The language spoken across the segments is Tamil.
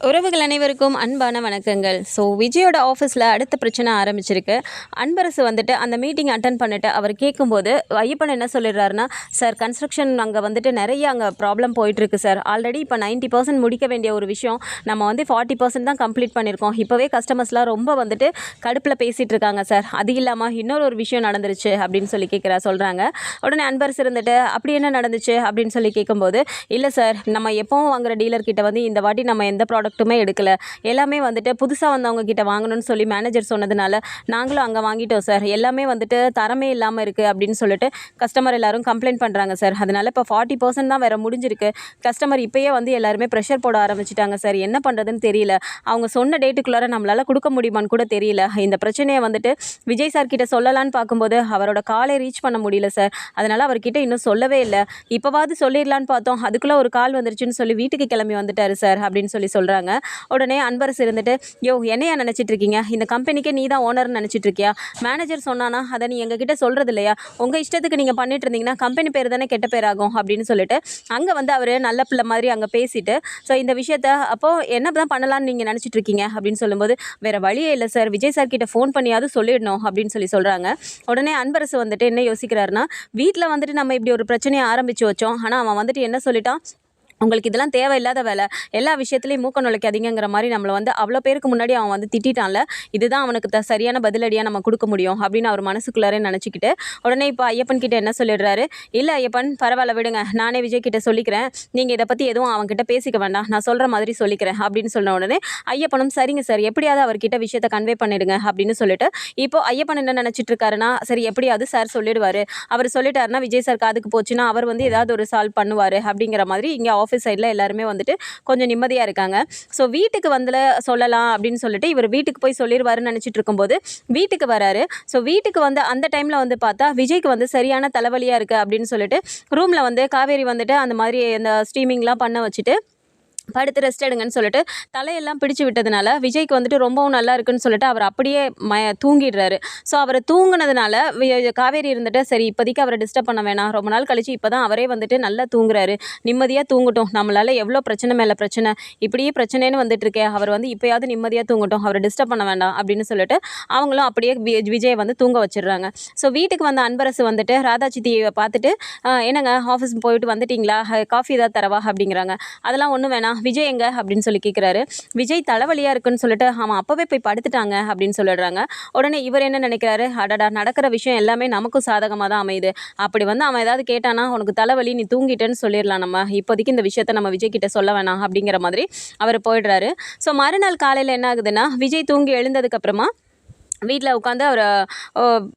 உறவுகள் அனைவருக்கும் அன்பான வணக்கங்கள். ஸோ விஜயோட ஆஃபீஸில் அடுத்த பிரச்சனை ஆரம்பிச்சிருக்கு. அன்பரசு வந்துட்டு அந்த மீட்டிங் அட்டன் பண்ணிட்டு அவர் கேட்கும்போது ஐயப்பன் என்ன சொல்லிடுறாருன்னா சார் கன்ஸ்ட்ரக்ஷன் அங்கே வந்துட்டு நிறைய அங்கே ப்ராப்ளம் போயிட்டுருக்கு சார் ஆல்ரெடி இப்போ நைன்ட்டி பர்சன்ட் முடிக்க வேண்டிய ஒரு விஷயம். நம்ம வந்து ஃபார்ட்டி பர்சன்ட் தான் கம்ப்ளீட் பண்ணியிருக்கோம். இப்போவே கஸ்டமர்ஸ்லாம் ரொம்ப வந்துட்டு கடுப்பில் பேசிகிட்டு இருக்காங்க சார் அது இல்லாமல் இன்னொரு ஒரு விஷயம் நடந்துருச்சு அப்படின்னு சொல்லி கேட்குறா சொல்கிறாங்க உடனே அன்பரசு இருந்துட்டு அப்படி என்ன நடந்துச்சு? அப்படின்னு சொல்லி கேட்கும்போது இல்லை சார் நம்ம எப்போவும் வாங்குற டீலர்கிட்ட வந்து இந்த வாட்டி நம்ம எந்த ப்ராடக்ட் ப்ராடக்ட்டுமே எடுக்கல. எல்லாமே வந்துட்டு புதுசாக வந்தவங்க கிட்ட வாங்கணும்னு சொல்லி மேனேஜர் சொன்னதுனால நாங்களும் அங்கே வாங்கிட்டோம் சார் எல்லாமே வந்துட்டு தரமே இல்லாமல் இருக்குது அப்படின்னு சொல்லிட்டு கஸ்டமர் எல்லாரும் கம்ப்ளைண்ட் பண்ணுறாங்க சார் அதனால் இப்போ ஃபார்ட்டி பர்சன்ட் தான் வேறு முடிஞ்சிருக்கு. கஸ்டமர் இப்போயே வந்து எல்லாருமே ப்ரெஷர் போட ஆரம்பிச்சிட்டாங்க சார் என்ன பண்ணுறதுன்னு தெரியல. அவங்க சொன்ன டேட்டுக்குள்ளார நம்மளால் கொடுக்க முடியுமான்னு கூட தெரியல. இந்த பிரச்சனையை வந்துட்டு விஜய் சார் கிட்ட சொல்லலான்னு பார்க்கும்போது அவரோட காலை ரீச் பண்ண முடியல சார் அதனால் அவர்கிட்ட இன்னும் சொல்லவே இல்லை. இப்போவாவது சொல்லிடலான்னு பார்த்தோம். அதுக்குள்ளே ஒரு கால் வந்துருச்சுன்னு சொல்லி வீட்டுக்கு கிளம்பி வந்துட்டாரு சார் அப்படின்னு சொல்லி சொல்கிறாங்க உடனே அன்பரசு இருந்துட்டு யோ என்னையா நினச்சிட்டு இருக்கீங்க? இந்த கம்பெனிக்கே நீ தான் ஓனர்னு நினச்சிட்டு இருக்கியா? மேனேஜர் சொன்னானா அதை நீ எங்ககிட்ட சொல்கிறது இல்லையா? உங்கள் இஷ்டத்துக்கு நீங்கள் பண்ணிட்டு இருந்தீங்கன்னா கம்பெனி பேர் தானே கெட்ட பேர் ஆகும் அப்படின்னு சொல்லிட்டு அங்கே வந்து அவர் நல்ல பிள்ளை மாதிரி அங்கே பேசிட்டு ஸோ இந்த விஷயத்த அப்போது என்ன தான் பண்ணலாம்னு நீங்கள் நினச்சிட்டு இருக்கீங்க? அப்படின்னு சொல்லும்போது வேறு வழியே இல்லை சார் விஜய் சார் கிட்ட ஃபோன் பண்ணியாவது சொல்லிடணும் அப்படின்னு சொல்லி சொல்கிறாங்க உடனே அன்பரசு வந்துட்டு என்ன யோசிக்கிறாருன்னா வீட்டில் வந்துட்டு நம்ம இப்படி ஒரு பிரச்சனையை ஆரம்பித்து வச்சோம். ஆனால் அவன் வந்துட்டு என்ன சொல்லிட்டான்? உங்களுக்கு இதெல்லாம் தேவையில்லாத வேலை. எல்லா விஷயத்துலையும் மூக்க நுழைக்காதீங்கிற மாதிரி நம்மளை வந்து அவ்வளோ பேருக்கு முன்னாடி அவன் வந்து திட்டான்ல இதுதான் அவனுக்கு த சரியான பதிலடியாக நம்ம கொடுக்க முடியும் அப்படின்னு அவர் மனசுக்குள்ளாரே நினச்சிக்கிட்டு உடனே இப்போ ஐயப்பன் கிட்ட என்ன சொல்லிடுறாரு? இல்லை ஐயப்பன் பரவாயில்ல விடுங்க. நானே விஜய் கிட்ட சொல்லிக்கிறேன். நீங்கள் இதை பற்றி எதுவும் அவன்கிட்ட பேசிக்க வேண்டாம். நான் சொல்கிற மாதிரி சொல்லிக்கிறேன். அப்படின்னு சொன்ன உடனே ஐயப்பனும் சரிங்க சார். எப்படியாவது அவர்கிட்ட விஷயத்தை கன்வே பண்ணிடுங்க. அப்படின்னு சொல்லிட்டு இப்போ ஐயப்பன் என்ன நினச்சிட்டு இருக்காருன்னா சரி எப்படியாவது சார் சொல்லிடுவார். அவர் சொல்லிட்டாருன்னா விஜய் சார் காதுக்கு போச்சுன்னா அவர் வந்து ஏதாவது ஒரு சால்வ் பண்ணுவார். அப்படிங்கிற மாதிரி இங்கே ஆஃபீஸ் சைடில் எல்லாருமே வந்துட்டு கொஞ்சம் நிம்மதியாக இருக்காங்க. ஸோ வீட்டுக்கு வந்து சொல்லலாம் அப்படின்னு சொல்லிட்டு இவர் வீட்டுக்கு போய் சொல்லிடுவாருன்னு நினச்சிட்டு இருக்கும்போது வீட்டுக்கு வராரு. ஸோ வீட்டுக்கு வந்து அந்த டைமில் வந்து பார்த்தா விஜய்க்கு வந்து சரியான தலைவலியாக இருக்குது அப்படின்னு சொல்லிட்டு ரூமில் வந்து காவேரி வந்துட்டு அந்த மாதிரி அந்த ஸ்ட்ரீமிங்லாம் பண்ண வச்சுட்டு படுத்து ரெஸ்ட் எடுங்கன்னு சொல்லிட்டு தலையெல்லாம் பிடிச்சு விட்டதுனால விஜய்க்கு வந்துட்டு ரொம்பவும் நல்லா இருக்குன்னு சொல்லிட்டு அவர் அப்படியே ம தூங்கிடுறாரு. ஸோ அவர் தூங்கினதுனால காவேரி இருந்துட்டு சரி இப்போதைக்கு அவரை டிஸ்டர்ப் பண்ண வேணாம். ரொம்ப நாள் கழிச்சு இப்போ தான் அவரே வந்துட்டு நல்லா தூங்குறாரு. நிம்மதியாக தூங்கட்டும். நம்மளால் எவ்வளோ பிரச்சனை மேலே பிரச்சனை? இப்படியே பிரச்சனைன்னு வந்துட்டு இருக்கே அவர் வந்து இப்போயாவது நிம்மதியாக தூங்கட்டும். அவரை டிஸ்டர்ப் பண்ண வேண்டாம் அப்படின்னு சொல்லிட்டு அவங்களும் அப்படியே விஜயை வந்து தூங்க வச்சிடுறாங்க. ஸோ வீட்டுக்கு வந்த அன்பரசு வந்துட்டு ராதா சித்தியை பார்த்துட்டு என்னங்க? ஆஃபீஸ் போயிட்டு வந்துட்டீங்களா? காஃபி ஏதாவது தரவா? அப்படிங்கிறாங்க. அதெல்லாம் ஒன்றும் வேணாம். விஜய் எங்க அப்படின்னு சொல்லி கேட்குறாரு விஜய் தலைவலியாக இருக்குன்னு சொல்லிட்டு அவன் அப்போவே போய் படுத்துட்டாங்க அப்படின்னு சொல்லிடுறாங்க. உடனே இவர் என்ன நினைக்கிறாரு? அடடா நடக்கிற விஷயம் எல்லாமே நமக்கும் சாதகமாக தான் அமையுது. அப்படி வந்து அவன் ஏதாவது கேட்டானா உனக்கு தலைவலி நீ தூங்கிட்டேன்னு சொல்லிடலாம் நம்ம. இப்போதைக்கு இந்த விஷயத்த நம்ம விஜய் கிட்ட சொல்ல வேணாம். அப்படிங்கிற மாதிரி அவர் போயிடுறாரு. ஸோ மறுநாள் காலையில் என்ன ஆகுதுன்னா விஜய் தூங்கி எழுந்ததுக்கப்புறமா வீட்டில் உட்காந்து அவர்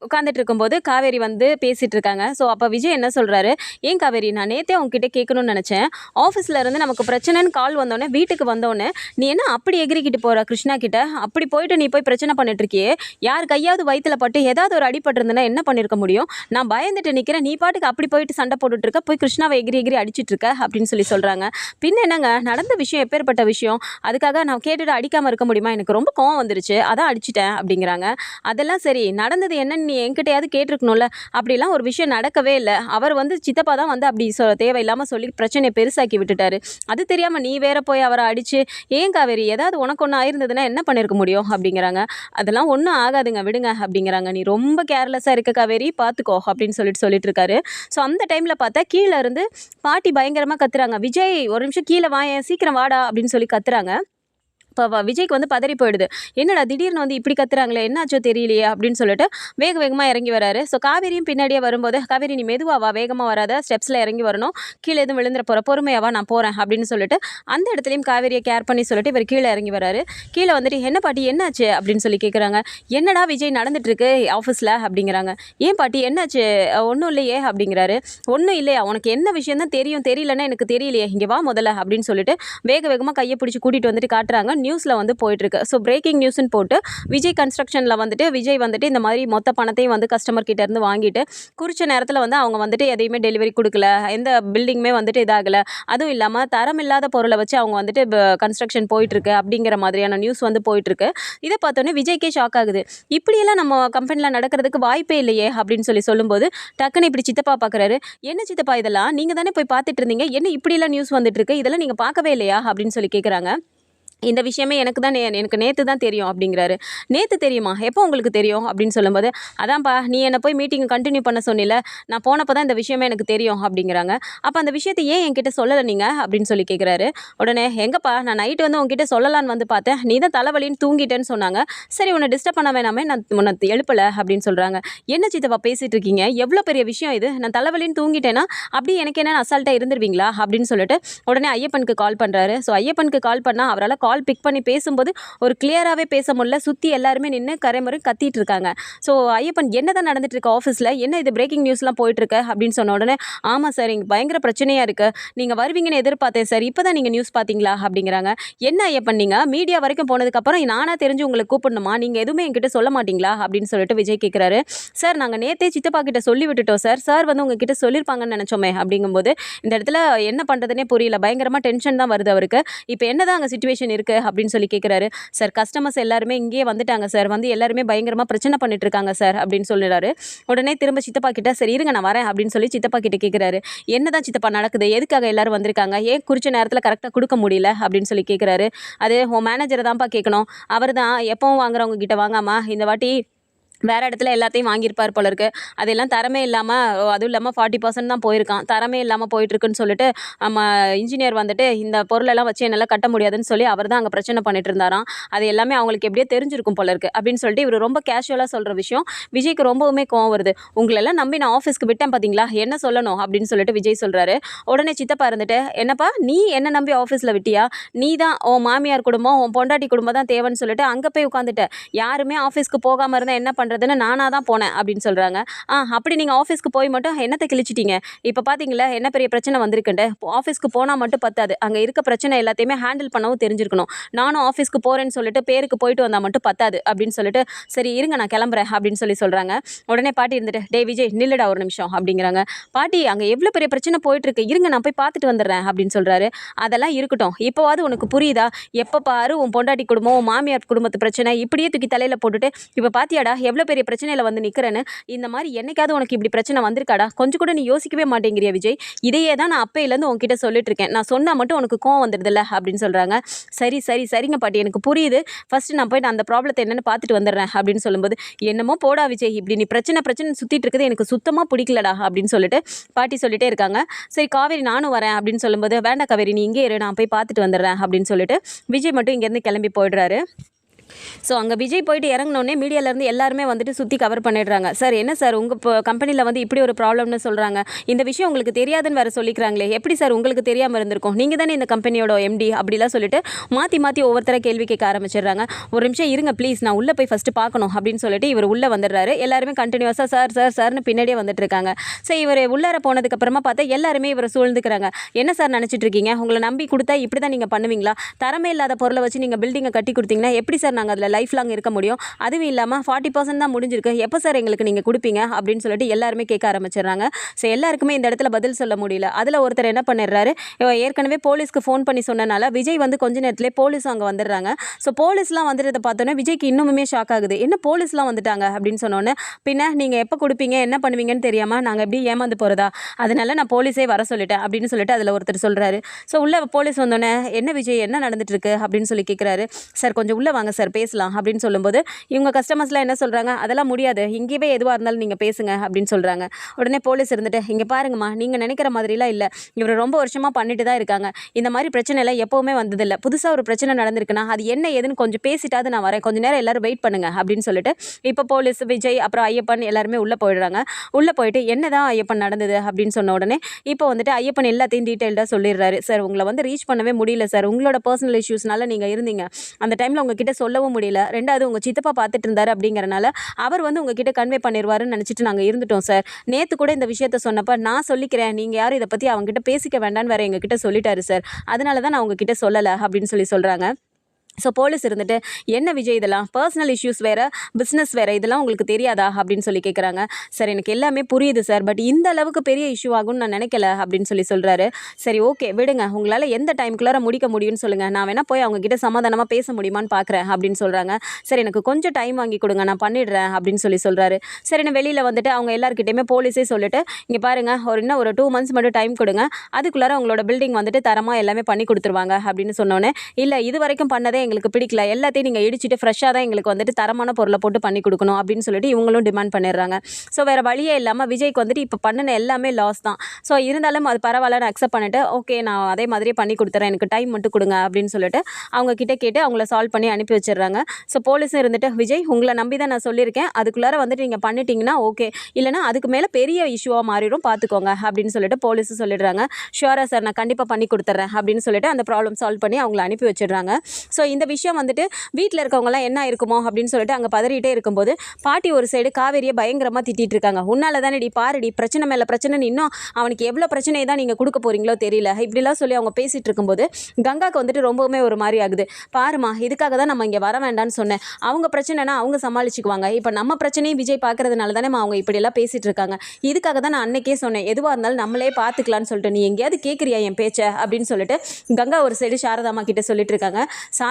உட்காந்துட்டு இருக்கும்போது காவேரி வந்து பேசிகிட்டு இருக்காங்க. ஸோ அப்போ விஜய் என்ன சொல்கிறாரு ஏன் காவேரி நான் நேற்றே உங்ககிட்ட கேட்கணும்னு நினச்சேன். ஆஃபீஸில் இருந்து நமக்கு பிரச்சனைன்னு கால் வந்தோடனே வீட்டுக்கு வந்தோடனே நீ என்ன அப்படி எகிரிக்கிட்டு போகிற கிருஷ்ணா கிட்ட? அப்படி போயிட்டு நீ போய் பிரச்சனை பண்ணிட்டுருக்கியே யார் கையாவது வயிற்றில் பட்டு ஏதாவது ஒரு அடிபட்டிருந்தனா என்ன பண்ணியிருக்க முடியும்? நான் பயந்துட்டு நிற்கிறேன் நீ பாட்டுக்கு அப்படி போயிட்டு சண்டை போட்டுட்ருக்க போய் கிருஷ்ணாவை எகிரி எகிரி அடிச்சிட்ருக்க அப்படின்னு சொல்லி சொல்கிறாங்க பின்ன என்னங்க? நடந்த விஷயம் எப்பேற்பட்ட விஷயம்? அதுக்காக நான் கேட்டுட்டு அடிக்காமல் இருக்க முடியுமா? எனக்கு ரொம்ப கோவம் வந்துருச்சு. அதான் அடிச்சிட்டேன் அப்படிங்கிறாங்க. அதெல்லாம் சரி நடந்தது என்னன்னு நீ என்கிட்டயாவது கேட்டிருக்கணும்ல. அப்படிலாம் ஒரு விஷயம் நடக்கவே இல்லை. அவர் வந்து சித்தப்பா தான் வந்து அப்படி சொ தேவையில்லாமல் சொல்லி பிரச்சனையை பெருசாக்கி விட்டுட்டாரு. அது தெரியாமல் நீ வேற போய் அவரை அடித்து ஏன் காவேரி ஏதாவது உனக்கு ஒன்று ஆயிருந்ததுன்னா என்ன பண்ணியிருக்க முடியும்? அப்படிங்கிறாங்க. அதெல்லாம் ஒன்றும் ஆகாதுங்க விடுங்க அப்படிங்கிறாங்க. நீ ரொம்ப கேர்லெஸ்ஸாக இருக்க காவேரி பார்த்துக்கோ அப்படின்னு சொல்லிட்டு சொல்லிட்டு இருக்காரு ஸோ அந்த டைமில் பார்த்தா கீழே இருந்து பாட்டி பயங்கரமாக கத்துறாங்க. விஜய் ஒரு நிமிஷம் கீழே வாயேன் சீக்கிரம் வாடா அப்படின்னு சொல்லி கத்துறாங்க. இப்போ விஜய்க்கு வந்து பதறி போயிடுது. என்னடா திடீர்னு வந்து இப்படி கத்துறாங்களே என்னாச்சோ தெரியலையே அப்படின்னு சொல்லிட்டு வேக வேகமாக இறங்கி வராரு. ஸோ காவேரியும் பின்னாடியே வரும்போது காவேரி நீ மெதுவாவா வேகமாக வராத ஸ்டெப்ஸில் இறங்கி வரணும். கீழே எதுவும் விழுந்துற போகிற பொறுமையாவா நான் போகிறேன் அப்படின்னு சொல்லிட்டு அந்த இடத்துலையும் காவேரியை கேர் பண்ணி சொல்லிட்டு இவர் கீழே இறங்கி வராரு. கீழே வந்துட்டு என்ன பாட்டி என்னாச்சு? அப்படின்னு சொல்லி கேட்குறாங்க என்னடா விஜய் நடந்துட்டுருக்கு ஆஃபீஸில் அப்படிங்கிறாங்க. ஏன் பாட்டி என்னாச்சு? ஒன்றும் இல்லையே அப்படிங்கிறாரு. ஒன்றும் இல்லையா? உனக்கு என்ன விஷயம் தான் தெரியும்? தெரியலன்னா எனக்கு தெரியலையே. இங்கே வா முதல்ல அப்படின்னு சொல்லிட்டு வேக வேகமாக கையை பிடிச்சி கூட்டிகிட்டு வந்துட்டு காட்டுறாங்க. நியூஸில் வந்து போயிட்டுருக்கு. ஸோ பிரேக்கிங் நியூஸ்னு போட்டு விஜய் கன்ஸ்ட்ரக்ஷனில் வந்துட்டு விஜய் வந்துட்டு இந்த மாதிரி மொத்த பணத்தையும் வந்து கஸ்டமர் கிட்டேருந்து வாங்கிட்டு குறித்த நேரத்தில் வந்து அவங்க வந்துட்டு எதையுமே டெலிவரி கொடுக்கல. எந்த பில்டிங்குமே வந்துட்டு இதாகலை. அதுவும் இல்லாமல் தரம் இல்லாத பொருளை வச்சு அவங்க வந்துட்டு கன்ஸ்ட்ரக்ஷன் போயிட்டுருக்கு அப்படிங்கிற மாதிரியான நியூஸ் வந்து போயிட்டுருக்கு. இதை பார்த்தோன்னே விஜய்க்கே ஷாக் ஆகுது. இப்படியெல்லாம் நம்ம கம்பெனியில் நடக்கிறதுக்கு வாய்ப்பே இல்லையே அப்படின்னு சொல்லி சொல்லும்போது டக்குன்னு இப்படி சித்தப்பா பார்க்குறாரு என்ன சித்தப்பா இதெல்லாம்? நீங்கள் தானே போய் பார்த்துட்டு இருந்தீங்க. என்ன இப்படியெல்லாம் நியூஸ் வந்துட்டு இருக்கு இதெல்லாம் நீங்கள் பார்க்கவே இல்லையா? அப்படின்னு சொல்லி கேட்குறாங்க இந்த விஷயமே எனக்கு தான் நே எனக்கு நேற்று தான் தெரியும் அப்படிங்கிறாரு. நேற்று தெரியுமா? எப்போ உங்களுக்கு தெரியும் அப்படின்னு சொல்லும்போது அதான்ப்பா நீ என்னை போய் மீட்டிங் கண்டினியூ பண்ண சொன்னில நான் போனப்போ தான் இந்த விஷயமே எனக்கு தெரியும் அப்படிங்கிறாங்க. அப்போ அந்த விஷயத்தை ஏன் என்கிட்ட சொல்லலை நீங்கள் அப்படின்னு சொல்லி கேட்குறாரு உடனே எங்கப்பா நான் நைட்டு வந்து உங்ககிட்ட சொல்லலான்னு வந்து பார்த்தேன். நீ தான் தலைவலின்னு தூங்கிட்டேன்னு சொன்னாங்க. சரி உன்னை டிஸ்டர்ப் பண்ண வேணாமே நான் உன்னை எழுப்பலை அப்படின்னு சொல்கிறாங்க என்ன சித்தப்பா பேசிகிட்டு இருக்கீங்க? எவ்வளோ பெரிய விஷயம் இது? நான் தலைவலின்னு தூங்கிட்டேன்னா அப்படி எனக்கு என்ன அசால்ட்டாக இருந்துருவீங்களா? அப்படின்னு சொல்லிட்டு உடனே ஐயப்பனுக்கு கால் பண்ணுறாரு ஸோ ஐயப்பனுக்கு கால் பண்ணால் அவரால் கால் பிக் பண்ணி பேசும்போது ஒரு கிளியராகவே பேச முடியல. சுற்றி எல்லாருமே நின்று கரைமுறை கத்திட்டு இருக்காங்க. ஸோ ஐயப்பன் என்ன தான் நடந்துட்டு இருக்கு ஆஃபீஸில் என்ன இது பிரேக்கிங் நியூஸ்லாம் போயிட்டுருக்கு அப்படின்னு சொன்ன உடனே ஆமாம் சார் இங்கே பயங்கர பிரச்சனையாக இருக்குது நீங்கள் வருவீங்கன்னு எதிர்பார்த்தேன் சார் இப்போ தான் நீங்கள் நியூஸ் பார்த்தீங்களா? அப்படிங்கிறாங்க. என்ன ஐயப்பன் நீங்கள் மீடியா வரைக்கும் போனதுக்கப்புறம் நானாக தெரிஞ்சு உங்களை கூப்பிடணுமா? நீங்கள் எதுவுமே என்கிட்ட சொல்ல மாட்டீங்களா? அப்படின்னு சொல்லிட்டு விஜய் கேட்குறாரு சார் நாங்கள் நேற்றே சித்தப்பா கிட்ட சொல்லி விட்டுட்டோம் சார் சார் வந்து உங்ககிட்ட சொல்லியிருப்பாங்கன்னு நினச்சோமே? அப்படிங்கும்போது இந்த இடத்துல என்ன பண்ணுறதுனே புரியல. பயங்கரமாக டென்ஷன் தான் வருது அவருக்கு. இப்போ என்ன தான் அங்கே சுச்சுவேஷன் இருக்குது அப்படின்னு சொல்லி கேட்குறாரு சார் கஸ்டமர்ஸ் எல்லாருமே இங்கேயே வந்துட்டாங்க சார் வந்து எல்லாருமே பயங்கரமாக பிரச்சனை பண்ணிட்டு இருக்காங்க சார் அப்படின்னு சொல்லிடுறாரு உடனே திரும்ப சித்தப்பா கிட்ட சரி இருங்க நான் வரேன் அப்படின்னு சொல்லி சித்தப்பா கிட்ட கேட்குறாரு என்னதான் சித்தப்பா நடக்குது? எதுக்காக எல்லாரும் வந்திருக்காங்க? ஏன் குறிச்ச நேரத்தில் கரெக்டாக கொடுக்க முடியல? அப்படின்னு சொல்லி கேட்குறாரு அது உன் மேனேஜரை தான்ப்பா கேட்கணும் அவர் தான் எப்பவும் வாங்குறவங்க கிட்ட வாங்காமா இந்த வாட்டி வேறு இடத்துல எல்லாத்தையும் வாங்கியிருப்பார் போல இருக்கு. அதெல்லாம் தரமே இல்லாமல் அதுவும் இல்லாமல் ஃபார்ட்டி பர்சன்ட் தான் போயிருக்கான். தரமே இல்லாமல் போயிட்டுருக்குன்னு சொல்லிட்டு நம்ம இன்ஜினியர் வந்துட்டு இந்த பொருளெல்லாம் வச்சு என்னால் கட்ட முடியாதுன்னு சொல்லி அவர் தான் அங்கே பிரச்சனை பண்ணிட்டு இருந்தாராம். அது எல்லாமே அவங்களுக்கு எப்படியோ தெரிஞ்சிருக்கும் போல இருக்கு. அப்படின்னு சொல்லிட்டு இவர் ரொம்ப கேஷுவலாக சொல்கிற விஷயம் விஜய்க்கு ரொம்பவுமே கோவம் வருது. உங்களெல்லாம் நம்பி நான் ஆஃபீஸ்க்கு விட்டேன் பார்த்தீங்களா என்ன சொல்லணும்? அப்படின்னு சொல்லிட்டு விஜய் சொல்கிறாரு உடனே சித்தப்பா இருந்துட்டு என்னப்பா நீ என்ன நம்பி ஆஃபீஸில் விட்டியா? நீ தான் உன் மாமியார் குடும்பம் உன் பொண்டாட்டி குடும்பம் தான் தேவைன்னு சொல்லிட்டு அங்கே போய் உட்காந்துட்ட. யாருமே ஆஃபீஸ்க்கு போகாமல் இருந்தால் என்ன பண்ண பண்ணுறதுன்னு நானாக தான் போனேன் அப்படின்னு சொல்கிறாங்க ஆ அப்படி நீங்கள் ஆஃபீஸ்க்கு போய் மட்டும் என்னத்தை கிழிச்சிட்டீங்க? இப்போ பார்த்தீங்களா என்ன பெரிய பிரச்சனை வந்திருக்குன்ட்டு? ஆஃபீஸ்க்கு போனால் மட்டும் பத்தாது. அங்கே இருக்க பிரச்சனை எல்லாத்தையுமே ஹேண்டில் பண்ணவும் தெரிஞ்சிருக்கணும். நானும் ஆஃபீஸ்க்கு போகிறேன்னு சொல்லிட்டு பேருக்கு போயிட்டு வந்தால் மட்டும் பத்தாது அப்படின்னு சொல்லிட்டு சரி இருங்க நான் கிளம்புறேன் அப்படின்னு சொல்லி சொல்கிறாங்க உடனே பாட்டி இருந்துட்டு டே விஜய் நில்லுடா ஒரு நிமிஷம் அப்படிங்கிறாங்க. பாட்டி அங்கே எவ்வளோ பெரிய பிரச்சனை போயிட்டுருக்கு? இருங்க நான் போய் பார்த்துட்டு வந்துடுறேன் அப்படின்னு சொல்கிறாரு அதெல்லாம் இருக்கட்டும். இப்போவாது உனக்கு புரியுதா? எப்போ பாரு உன் பொண்டாட்டி குடும்பம் உன் மாமியார் குடும்பத்து பிரச்சனை இப்படியே தூக்கி தலையில் போட்டுட்டு இப்போ பாத்தியாடா எவ்வளோ பெரிய பிரச்சனையில் வந்து நிற்கிறேன்னு இந்த மாதிரி என்னைக்காவது உனக்கு இப்படி பிரச்சனை வந்திருக்காடா? கொஞ்சம் கூட நீ யோசிக்கவே மாட்டேங்கிறியா விஜய்? இதையே தான் நான் அப்பையிலேருந்து உங்ககிட்ட சொல்லிட்டு இருக்கேன். நான் சொன்னால் மட்டும் உனக்கு கோவம் வந்துடுதில்ல அப்படின்னு சொல்கிறாங்க சரி சரி சரிங்க பாட்டி எனக்கு புரியுது. ஃபஸ்ட்டு நான் போயிட்டு அந்த ப்ராப்ளத்தை என்னென்னு பார்த்துட்டு வந்துடுறேன் அப்படின்னு சொல்லும்போது என்னமோ போடா விஜய் இப்படி நீ பிரச்சனை பிரச்சனை சுற்றிட்டு இருக்குது எனக்கு சுத்தமாக பிடிக்கலடா அப்படின்னு சொல்லிட்டு பாட்டி சொல்லிட்டே இருக்காங்க. சரி காவேரி நானும் வரேன் அப்படின்னு சொல்லும்போது வேண்டாம் காவேரி நீ இங்கே இரு நான் போய் பார்த்துட்டு வந்துடுறேன் அப்படின்னு சொல்லிட்டு விஜய் மட்டும் இங்கேருந்து கிளம்பி போயிடுறாரு. ஸோ அங்கே விஜய் போயிட்டு இறங்கினோடனே மீடியாலேருந்து எல்லாருமே வந்துட்டு சுற்றி கவர் பண்ணிடுறாங்க. சார் என்ன சார் உங்கள் இப்போ கம்பெனியில் வந்து இப்படி ஒரு ப்ராப்ளம்னு சொல்கிறாங்க இந்த விஷயம் உங்களுக்கு தெரியாதுன்னு வேறு சொல்லிக்கிறாங்களே. எப்படி சார் உங்களுக்கு தெரியாமல் இருந்திருக்கும்? நீங்கள் தானே இந்த கம்பெனியோட எம்டி அப்படிலாம் சொல்லிட்டு மாற்றி மாற்றி ஒவ்வொருத்தரை கேள்வி கேட்க ஆரம்பிச்சிடுறாங்க. ஒரு நிமிஷம் இருங்க ப்ளீஸ் நான் உள்ளே போய் ஃபஸ்ட்டு பார்க்கணும் அப்படின்னு சொல்லிட்டு இவர் உள்ளே வந்துடுறாரு. எல்லாருமே கண்டினியூஸாக சார் சார் சார்னு பின்னாடியே வந்துட்டு இருக்காங்க. ஸோ இவர் உள்ளார போனதுக்கப்புறமா பார்த்தா எல்லாருமே இவரை சூழ்ந்துக்கிறாங்க. என்ன சார் நினச்சிட்டு இருக்கீங்க? உங்களை நம்பி கொடுத்தா இப்படி தான் நீங்கள் பண்ணுவீங்களா? தரமே இல்லாத பொருளை வச்சு நீங்கள் பில்டிங்கை கட்டி கொடுத்தீங்கன்னா எப்படி சார் நாங்கள் அதில் லைஃப் லாங் இருக்க முடியும். அதுவும் இல்லாமல் ஃபார்ட்டி பர்சன்ட் தான் முடிஞ்சிருக்கு. எப்போ சார் எங்களுக்கு நீங்கள் கொடுப்பீங்க? அப்படின்னு சொல்லிட்டு எல்லாருமே கேட்க ஆரம்பிச்சிடுறாங்க. ஸோ எல்லாருக்குமே இந்த இடத்துல பதில் சொல்ல முடியல. அதில் ஒருத்தர் என்ன பண்ணிடுறாரு? ஏற்கனவே போலீஸ்க்கு ஃபோன் பண்ணி சொன்னனால விஜய் வந்து கொஞ்ச நேரத்திலே போலீஸ் அங்கே வந்துடுறாங்க. ஸோ போலீஸ்லாம் வந்துடுறத பார்த்தோன்னே விஜய்க்கு இன்னுமுமே ஷாக் ஆகுது. என்ன போலீஸ்லாம் வந்துட்டாங்க? அப்படின்னு சொன்னோன்னே பின்ன நீங்கள் எப்போ கொடுப்பீங்க? என்ன பண்ணுவீங்கன்னு தெரியாமல் நாங்கள் எப்படி ஏமாந்து போகிறதா அதனால நான் போலீஸே வர சொல்லிட்டேன். அப்படின்னு சொல்லிட்டு அதில் ஒருத்தர் சொல்கிறாரு ஸோ உள்ளே போலீஸ் வந்தோடனே என்ன விஜய்? என்ன நடந்துட்டு இருக்கு? அப்படின்னு சொல்லி கேட்குறாரு சார் கொஞ்சம் உள்ளே வாங்க சார் பேசலாம் அப்படின்னு சொல்லும்போது இவங்க கஸ்டமர்ஸ்லாம் என்ன சொல்கிறாங்க அதெல்லாம் முடியாது. இங்கேயே எதுவாக இருந்தாலும் நீங்கள் பேசுங்க அப்படின்னு சொல்கிறாங்க உடனே போலீஸ் இருந்துட்டு இங்கே பாருங்கம்மா நீங்கள் நினைக்கிற மாதிரிலாம் இல்லை. இவர் ரொம்ப வருஷமாக பண்ணிட்டு தான் இருக்காங்க. இந்த மாதிரி பிரச்சனைலாம் எப்போவுமே வந்ததில்லை. புதுசாக ஒரு பிரச்சனை நடந்திருக்குன்னா அது என்ன ஏதுன்னு கொஞ்சம் பேசிட்டாவது நான் வரேன். கொஞ்ச நேரம் எல்லாரும் வெயிட் பண்ணுங்க அப்படின்னு சொல்லிட்டு இப்போ போலீஸ் விஜய் அப்புறம் ஐயப்பன் எல்லாருமே உள்ளே போயிடுறாங்க. உள்ளே போயிட்டு என்னதான் ஐயப்பன் நடந்தது? அப்படின்னு சொன்ன உடனே இப்போ வந்துட்டு ஐயப்பன் எல்லாத்தையும் டீட்டெயில்டாக சொல்லிடுறாரு. சார் உங்களை வந்து ரீச் பண்ணவே முடியல சார். உங்களோட பர்சனல் இஷ்யூஸ்னால நீங்கள் இருந்தீங்க. அந்த டைமில் உங்ககிட்ட சொல்லவும் முடியல. ரெண்டாவது உங்கள் சித்தப்பா பார்த்துட்டு இருந்தார் அப்படிங்கிறனால அவர் வந்து உங்ககிட்ட கன்வே பண்ணிடுவாருன்னு நினச்சிட்டு நாங்கள் இருந்துட்டோம் சார் நேற்று கூட இந்த விஷயத்த சொன்னப்போ நான் சொல்லிக்கிறேன். நீங்கள் யாரும் இதை பற்றி அவங்ககிட்ட பேசிக்க வேண்டாம்னு வேற எங்ககிட்ட சொல்லிட்டாரு சார் அதனால தான் நான் உங்ககிட்ட சொல்லலை அப்படின்னு சொல்லி சொல்கிறாங்க ஸோ போலீஸ் இருந்துட்டு என்ன விஜய் இதெல்லாம்? பர்சனல் இஷ்யூஸ் வேறு பிஸ்னஸ் வேறு இதெல்லாம் உங்களுக்கு தெரியாதா? அப்படின்னு சொல்லி கேட்குறாங்க சார் எனக்கு எல்லாமே புரியுது சார் பட் இந்த அளவுக்கு பெரிய இஷ்யூ ஆகும்னு நான் நினைக்கல அப்படின்னு சொல்லி சொல்கிறாரு சரி ஓகே விடுங்க. உங்களால் எந்த டைம்குள்ளார முடிக்க முடியும்னு சொல்லுங்கள் நான் வேணால் போய் அவங்கக்கிட்ட சமாதானமாக பேச முடியுமான்னு பார்க்குறேன் அப்படின்னு சொல்கிறாங்க சார் எனக்கு கொஞ்சம் டைம் வாங்கி கொடுங்க. நான் பண்ணிடுறேன் அப்படின்னு சொல்லி சொல்கிறாரு சரி நான் வெளியில் வந்துட்டு அவங்க எல்லாருக்கிட்டையுமே போலீஸே சொல்லிட்டு இங்கே பாருங்கள் ஒரு இன்னும் ஒரு டூ மந்த்ஸ் மட்டும் டைம் கொடுங்க. அதுக்குள்ளார உங்களோட பில்டிங் வந்துட்டு தரமாக எல்லாமே பண்ணி கொடுத்துருவாங்க அப்படின்னு சொன்னோன்னே இல்லை இது வரைக்கும் பண்ணதே எங்களுக்கு பிடிக்கல. எல்லாத்தையும் நீங்கள் இடிச்சுட்டு ஃப்ரெஷ்ஷாக தான் எங்களுக்கு வந்துட்டு தரமான பொருளை போட்டு பண்ணி கொடுக்கணும் அப்படின்னு சொல்லிட்டு இவங்களும் டிமாண்ட் பண்ணிடுறாங்க. ஸோ வேறு வழியே இல்லாமல் விஜய்க்கு வந்துட்டு இப்போ பண்ணின எல்லாமே லாஸ் தான். ஸோ இருந்தாலும் அது பரவாயில்ல நான் அக்செப்ட் பண்ணிட்டு ஓகே நான் அதே மாதிரியே பண்ணி கொடுத்துறேன். எனக்கு டைம் மட்டும் கொடுங்க அப்படின்னு சொல்லிட்டு அவங்க கிட்ட கேட்டு அவங்கள சால்வ் பண்ணி அனுப்பி வச்சிடுறாங்க. ஸோ போலீஸும் இருந்துட்டு விஜய் உங்களை நம்பி தான் நான் சொல்லியிருக்கேன். அதுக்குள்ளார வந்துட்டு நீங்கள் பண்ணிட்டீங்கன்னா ஓகே இல்லைனா அதுக்கு மேலே பெரிய இஷ்யூவாக மாறிடும். பார்த்துக்கோங்க அப்படின்னு சொல்லிட்டு போலீஸும் சொல்லிடுறாங்க. ஷுவராக சார் நான் கண்டிப்பாக பண்ணி கொடுத்துட்றேன் அப்படின்னு சொல்லிட்டு அந்த ப்ராப்ளம் சால்வ் பண்ணி அவங்கள அனுப்பி வச்சிடுறாங்க. ஸோ இந்த இந்த விஷயம் வந்துட்டு வீட்டில் இருக்கவங்கலாம் என்ன இருக்குமோ அப்படின்னு சொல்லிட்டு அங்கே பதறிட்டே இருக்கும்போது பாட்டி ஒரு சைடு காவேரியை பயங்கரமாக திட்டிட்டு இருக்காங்க. உன்னால தானேடி பாருடி பிரச்சனை மேலே பிரச்சனை இன்னும் அவனுக்கு எவ்வளோ பிரச்சனையை தான் நீங்கள் கொடுக்க போகிறீங்களோ தெரியல. இப்படிலாம் சொல்லி அவங்க பேசிகிட்டு இருக்கும்போது கங்காவுக்கு வந்துட்டு ரொம்பவுமே ஒரு மாதிரி ஆகுது. பாருமா இதுக்காக தான் நம்ம இங்கே வர வேண்டாம்னு சொன்னேன். அவங்க பிரச்சனைனா அவங்க சமாளிச்சுக்குவாங்க. இப்போ நம்ம பிரச்சனையும் விஜய் பார்க்கறதுனால தானே அவங்க இப்படியெல்லாம் பேசிகிட்டு இருக்காங்க. இதுக்காக தான் நான் அன்னைக்கே சொன்னேன். எதுவாக இருந்தாலும் நம்மளே பார்த்துக்கலான்னு சொல்லிட்டு நீ எங்கேயாவது கேட்குறியா என் பேச்சை? அப்படின்னு சொல்லிட்டு கங்கா ஒரு சைடு சாரதாமா கிட்ட சொல்லிட்டு இருக்காங்க.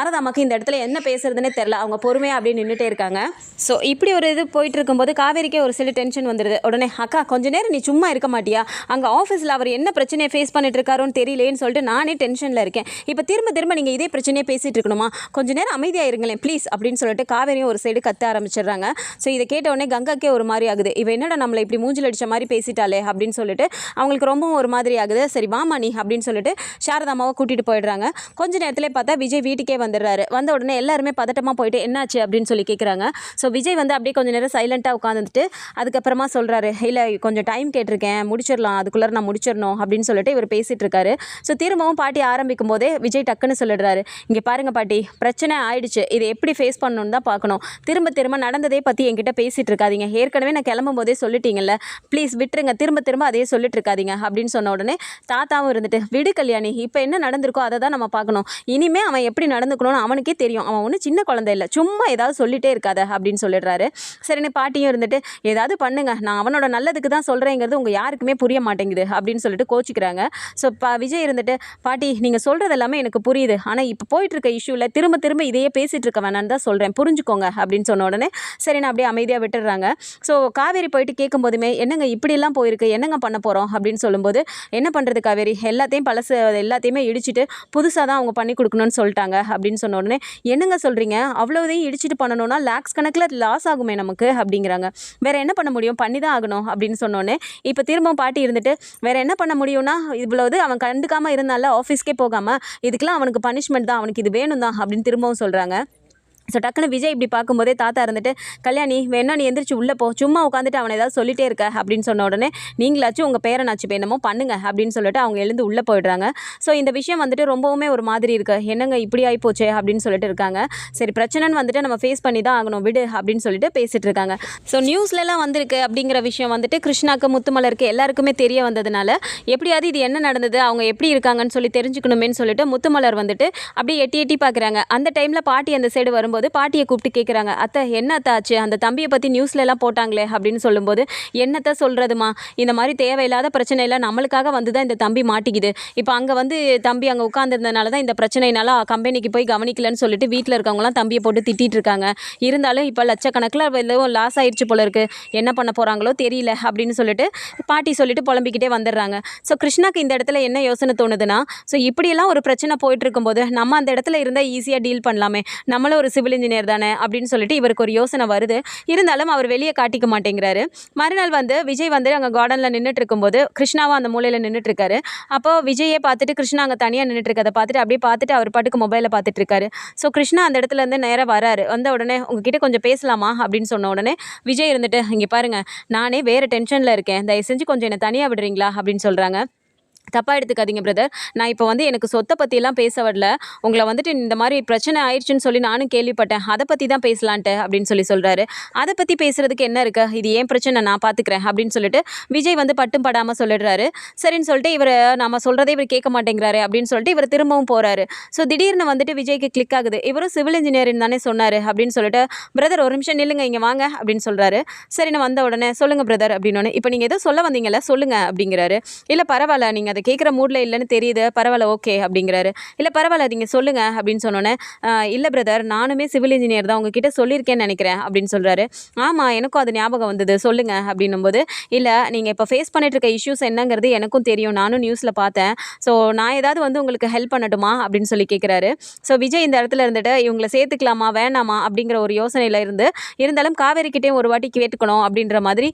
சாரதாமாக்கு இந்த இடத்துல என்ன பேசுறதுனே தெரில அவங்க பொறுமையாக அப்படியே நின்றுட்டே இருக்காங்க. ஸோ இப்படி ஒரு இது போயிட்டு இருக்கும்போது காவேரிக்கே ஒரு சில டென்ஷன் வந்துடுது உடனே அக்கா கொஞ்ச நேரம் நீ சும்மா இருக்க மாட்டியா? அங்கே ஆஃபீஸில் அவர் என்ன பிரச்சனையை ஃபேஸ் பண்ணிட்டு இருக்காரோன்னு தெரியலேன்னு சொல்லிட்டு நானே டென்ஷனில் இருக்கேன். இப்போ திரும்ப திரும்ப நீங்கள் இதே பிரச்சனையை பேசிட்டு இருக்கணுமா? கொஞ்ச நேரம் அமைதியாக இருங்களேன் ப்ளீஸ் அப்படின்னு சொல்லிட்டு காவேரியும் ஒரு சைடு கத்த ஆரம்பிச்சிடுறாங்க. ஸோ இதை கேட்ட உடனே கங்காக்கே ஒரு மாதிரி ஆகுது. இவ என்னடா நம்மளை இப்படி மூஞ்சில் அடித்த மாதிரி பேசிட்டாலே அப்படின்னு சொல்லிட்டு அவங்களுக்கு ரொம்பவும் ஒரு மாதிரி ஆகுது. சரி வாமா நீ அப்படின்னு சொல்லிட்டு சாரதாமாவை கூட்டிகிட்டு போயிடுறாங்க. கொஞ்ச நேரத்திலே பார்த்தா விஜய் வீட்டுக்கே வந்து வந்துடுறாரு. வந்த உடனே எல்லாருமே பதட்டமாக போயிட்டு என்னாச்சு? அப்படின்னு சொல்லி கேட்குறாங்க ஸோ விஜய் வந்து அப்படியே கொஞ்சம் நேரம் சைலண்ட்டாக உட்காந்துட்டு அதுக்கப்புறமா சொல்கிறாரு இல்லை கொஞ்சம் டைம் கேட்டிருக்கேன். முடிச்சிடலாம். அதுக்குள்ளே நான் முடிச்சிடணும். அப்படின்னு சொல்லிட்டு இவர் பேசிகிட்டு இருக்காரு. ஸோ திரும்பவும் பாட்டி ஆரம்பிக்கும் போதே விஜய் டக்குன்னு சொல்லிடுறாரு இங்கே பாருங்கள் பாட்டி பிரச்சனை ஆயிடுச்சு. இதை எப்படி ஃபேஸ் பண்ணணும்னு தான் பார்க்கணும். திரும்ப திரும்ப நடந்ததே பற்றி என்கிட்ட பேசிகிட்டு இருக்காதிங்க. ஏற்கனவே நான் கிளம்பும் போதே சொல்லிட்டீங்கல்ல. ப்ளீஸ் விட்டுருங்க. திரும்ப திரும்ப அதே சொல்லிட்டு இருக்காதிங்க. அப்படின்னு சொன்ன உடனே தாத்தாவும் இருந்துட்டு விடு கல்யாணி இப்போ என்ன நடந்திருக்கோ அதை தான் நம்ம பார்க்கணும். இனிமே அவன் எப்படி நடந்துக்கணும் நடந்துக்கணும்னு அவனுக்கே தெரியும். அவன் ஒன்றும் சின்ன குழந்தை இல்லை. சும்மா ஏதாவது சொல்லிட்டே இருக்காத அப்படின்னு சொல்லிடுறாரு. சரின்னு பாட்டியும் இருந்துட்டு ஏதாவது பண்ணுங்க. நான் அவனோட நல்லதுக்கு தான் சொல்கிறேங்கிறது உங்கள் யாருக்குமே புரிய மாட்டேங்குது அப்படின்னு சொல்லிட்டு கோச்சிக்கிறாங்க. ஸோ பா விஜய் இருந்துட்டு பாட்டி நீங்கள் சொல்கிறது எல்லாமே எனக்கு புரியுது. ஆனால் இப்போ போயிட்டு இருக்க இஷ்யூவில் திரும்ப திரும்ப இதையே பேசிகிட்டு இருக்க வேணான்னு தான் சொல்கிறேன் புரிஞ்சுக்கோங்க அப்படின்னு சொன்ன உடனே சரி நான் அப்படியே அமைதியாக விட்டுடுறாங்க. ஸோ காவேரி போயிட்டு கேட்கும்போதுமே என்னங்க இப்படியெல்லாம் போயிருக்கு? என்னங்க பண்ண போகிறோம் அப்படின்னு சொல்லும்போது என்ன பண்ணுறது காவேரி? எல்லாத்தையும் பழசு எல்லாத்தையுமே இடிச்சிட்டு புதுசாக தான் அவங்க பண்ணி கொடுக்கணும்னு சொல்லிட்டாங்க அப்படின்னு சொன்ன உடனே என்னங்க சொல்கிறீங்க அவ்வளோதையும் இடிச்சிட்டு பண்ணணும்னா லேக்ஸ் கணக்கில் லாஸ் ஆகுமே நமக்கு அப்படிங்கிறாங்க. வேறு என்ன பண்ண முடியும்? பண்ணி தான் ஆகணும் அப்படின்னு சொன்னோடனே இப்போ திரும்பவும் பாட்டி இருந்துட்டு வேறு என்ன பண்ண முடியும்னா இவ்வளோது அவன் கண்டுக்காமல் இருந்தால ஆஃபீஸ்க்கே போகாமல் இதுக்கெல்லாம் அவனுக்கு பனிஷ்மெண்ட் தான் அவனுக்கு இது வேணும் தான் அப்படின்னு திரும்பவும் சொல்கிறாங்க ஸோ டக்குன்னு விஜய் இப்படி பார்க்கும்போதே தாத்தா இருந்துட்டு கல்யாணி வேணா நீ எந்திரிச்சு உள்ளே போ. சும்மா உட்காந்துட்டு அவனை ஏதாவது சொல்லிட்டே இருக்க அப்படின்னு சொன்ன உடனே நீங்களாச்சும் உங்கள் பேரனாச்சும் என்னமோ பண்ணுங்க அப்படின்னு சொல்லிட்டு அவங்க எழுந்து உள்ளே போயிடுறாங்க. ஸோ இந்த விஷயம் வந்துட்டு ரொம்பவுமே ஒரு மாதிரி இருக்கு. என்னங்க இப்படி ஆகிப்போச்சே அப்படின்னு சொல்லிட்டு இருக்காங்க. சரி பிரச்சனைன்னு வந்துட்டு நம்ம ஃபேஸ் பண்ணி தான் ஆகணும். விடு அப்படின்னு சொல்லிட்டு பேசிட்டு இருக்காங்க. ஸோ நியூஸ்லலாம் வந்திருக்கு அப்படிங்கிற விஷயம் வந்துட்டு கிருஷ்ணாக்கு முத்துமலருக்கு எல்லாருக்குமே தெரிய வந்ததுனால எப்படியாவது இது என்ன நடந்தது? அவங்க எப்படி இருக்காங்கன்னு சொல்லி தெரிஞ்சுக்கணுமேன்னு சொல்லிட்டு முத்துமலர் வந்துட்டு அப்படியே எட்டி எட்டி பார்க்குறாங்க. அந்த டைமில் பாட்டி அந்த சைடு வரும்போது பாட்டியை கூப்பிட்டு கேட்குறாங்க அத்தை என்ன ஆச்சு? அந்த தம்பியை பற்றி நியூஸ்லலாம் எல்லாம் போட்டாங்களே? அப்படின்னு சொல்லும்போது என்னத்த சொல்கிறதுமா இந்த மாதிரி தேவையில்லாத பிரச்சனை எல்லாம் நம்மளுக்காக வந்து தான் இந்த தம்பி மாட்டிக்குது. இப்போ அங்கே வந்து தம்பி அங்கே உட்காந்துருந்தனால தான் இந்த பிரச்சனைனால கம்பெனிக்கு போய் கவனிக்கலன்னு சொல்லிட்டு வீட்டில் இருக்கவங்களாம் தம்பியை போட்டு திட்டிகிட்டு இருக்காங்க. இருந்தாலும் இப்போ லட்சக்கணக்கில் எதுவும் லாஸ் ஆயிடுச்சு போல இருக்குது என்ன பண்ண போகிறாங்களோ தெரியல அப்படின்னு சொல்லிட்டு பாட்டி சொல்லிட்டு புலம்பிக்கிட்டே வந்துடுறாங்க. ஸோ கிருஷ்ணாக்கு இந்த இடத்துல என்ன யோசனை தோணுதுன்னா ஸோ இப்படியெல்லாம் ஒரு பிரச்சனை போயிட்டு இருக்கும்போது நம்ம அந்த இடத்துல இருந்தால் ஈஸியாக டீல் பண்ணலாமே. நம்மளும் ஒரு சிவில் இன்ஜினியர் தானே அப்படின்னு சொல்லிட்டு இவருக்கு ஒரு யோசனை வருது. இருந்தாலும் அவர் வெளியே காட்டிக்க மாட்டேங்கிறாரு. மறுநாள் வந்து விஜய் வந்து அங்கே கார்டனில் நின்றுட்டு இருக்கும்போது கிருஷ்ணாவும் அந்த மூலையில் நின்றுட்டு இருக்காரு. அப்போ விஜயே பார்த்துட்டு கிருஷ்ணா அங்கே தனியாக நின்றுட்டு இருக்கதை பார்த்துட்டு அப்படியே பார்த்துட்டு அவர் பாட்டுக்கு மொபைலை பார்த்துட்டு இருக்காரு. ஸோ கிருஷ்ணா அந்த இடத்துல இருந்து நேராக வராரு. வந்த உடனே உங்ககிட்ட கொஞ்சம் பேசலாமா? அப்படின்னு சொன்ன உடனே விஜய் இருந்துட்டு இங்கே பாருங்க நானே வேறு டென்ஷனில் இருக்கேன். தயவு செஞ்சு கொஞ்சம் என்னை தனியாக விடுறீங்களா? அப்படின்னு சொல்கிறாங்க தப்பாக எடுத்துக்காதீங்க பிரதர் நான் இப்போ வந்து எனக்கு சொத்தை பற்றிலாம் பேச வரல. உங்களை வந்துட்டு இந்த மாதிரி பிரச்சனை ஆயிடுச்சுன்னு சொல்லி நானும் கேள்விப்பட்டேன். அதை பற்றி தான் பேசலான்ட்டு அப்படின்னு சொல்லி சொல்கிறாரு அதை பற்றி பேசுகிறதுக்கு என்ன இருக்கு? இது ஏன் பிரச்சனை? நான் பார்த்துக்கிறேன் அப்படின்னு சொல்லிட்டு விஜய் வந்து பட்டும் படாமல் சொல்லிடுறாரு. சரின்னு சொல்லிட்டு இவர் நம்ம சொல்கிறதே இவர் கேட்க மாட்டேங்கிறாரு அப்படின்னு சொல்லிட்டு இவர் திரும்பவும் போகிறாரு ஸோ திடீர்னு வந்துட்டு விஜய்க்கு கிளிக் ஆகுது. இவரும் சிவில் இன்ஜினியரிங் தானே சொன்னார் அப்படின்னு சொல்லிட்டு பிரதர் ஒரு நிமிஷம் நில்லுங்க இங்கே வாங்க அப்படின்னு சொல்கிறாரு சரி நான் வந்த உடனே சொல்லுங்கள் பிரதர் அப்படின்னு இப்போ நீங்கள் எதோ சொல்ல வந்தீங்களா சொல்லுங்கள் அப்படிங்கிறாரு. இல்லை பரவாயில்ல நீங்கள் அதை கேட்குற மூடில் இல்லைன்னு தெரியுது. பரவாயில்ல ஓகே அப்படிங்கிறாரு. இல்லை பரவாயில்ல நீங்கள் சொல்லுங்கள் அப்படின்னு சொன்னோன்னே இல்லை பிரதர் நானுமே சிவில் இன்ஜினியர் தான் உங்ககிட்ட சொல்லியிருக்கேன்னு நினைக்கிறேன் அப்படின்னு சொல்கிறாரு ஆமாம் எனக்கும் அது ஞாபகம் வந்தது சொல்லுங்கள் அப்படின்னும்போது இல்லை நீங்கள் இப்போ ஃபேஸ் பண்ணிட்டுருக்க இஷ்யூஸ் என்னங்கிறது எனக்கும் தெரியும். நானும் நியூஸில் பார்த்தேன். ஸோ நான் ஏதாவது வந்து உங்களுக்கு ஹெல்ப் பண்ணட்டுமா? அப்படின்னு சொல்லி கேட்குறாரு. ஸோ விஜய் இந்த இடத்துல இருந்துட்டு இவங்களை சேர்த்துக்கலாமா வேணாமா? அப்படிங்கிற ஒரு யோசனையில் இருந்து இருந்தாலும் காவேரி கிட்டேயும் ஒரு வாட்டி கேட்டுக்கணும் அப்படின்ற மாதிரி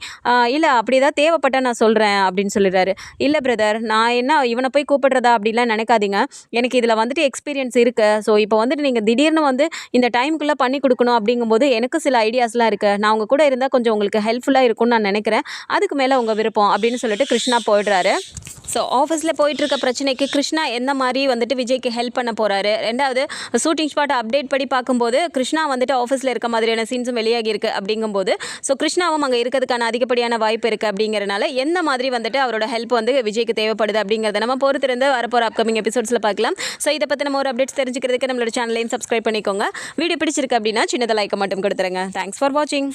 இல்லை அப்படி ஏதாவது தேவைப்பட்டா நான் சொல்கிறேன் அப்படின்னு சொல்லிடுறாரு. இல்லை பிரதர் நான் என்ன இவனை போய் கூப்பிடுறதா அப்படிலாம் நினைக்காதீங்க. எனக்கு இதில் வந்துட்டு எக்ஸ்பீரியன்ஸ் இருக்குது ஸோ இப்போ வந்துட்டு நீங்கள் திடீர்னு வந்து இந்த டைமுக்குள்ளே பண்ணி கொடுக்கணும் அப்படிங்கும்போது எனக்கு சில ஐடியாஸ்லாம் இருக்குது நான் உங்கள் கூட இருந்தால் கொஞ்சம் உங்களுக்கு ஹெல்ப்ஃபுல்லாக இருக்கும்னு நான் நினைக்கிறேன். அதுக்கு மேலே உங்கள் விருப்பம் அப்படின்னு சொல்லிட்டு கிருஷ்ணா போயிடுறாரு. ஸோ ஆஃபீஸில் போயிட்டுருக்க பிரச்சனைக்கு கிருஷ்ணா எந்த மாதிரி வந்துட்டு விஜய்க்கு ஹெல்ப் பண்ண போகிறாரு ரெண்டாவது ஷூட்டிங் ஸ்பாட் அப்டேட் படி பார்க்கும்போது கிருஷ்ணா வந்துட்டு ஆஃபீஸில் இருக்க மாதிரியான சீன்ஸும் வெளியாகியிருக்கு அப்படிங்கும்போது ஸோ கிருஷ்ணாவும் அங்கே இருக்கிறதுக்கான அதிகப்படியான வாய்ப்பு இருக்குது அப்படிங்கிறனால எந்த மாதிரி வந்துட்டு அவரோட ஹெல்ப் வந்து விஜய்க்கு தேவைப்படுது அப்படிங்கிறத நம்ம பொறுத்திருந்து வரப்போகிற அப்கமிங் எபிசோட்ஸில் பார்க்கலாம். ஸோ இதை பற்றி நம்ம ஒரு அப்டேட்ஸ் தெரிஞ்சுக்கிறதுக்கு நம்மளோட சேனலையும் சப்ஸ்கிரைப் பண்ணிக்கோங்க. வீடியோ பிடிச்சிருக்கு அப்படின்னா சின்னதாக லைக் மட்டும் கொடுத்துருங்க. தேங்க்ஸ் ஃபார் வாட்சிங்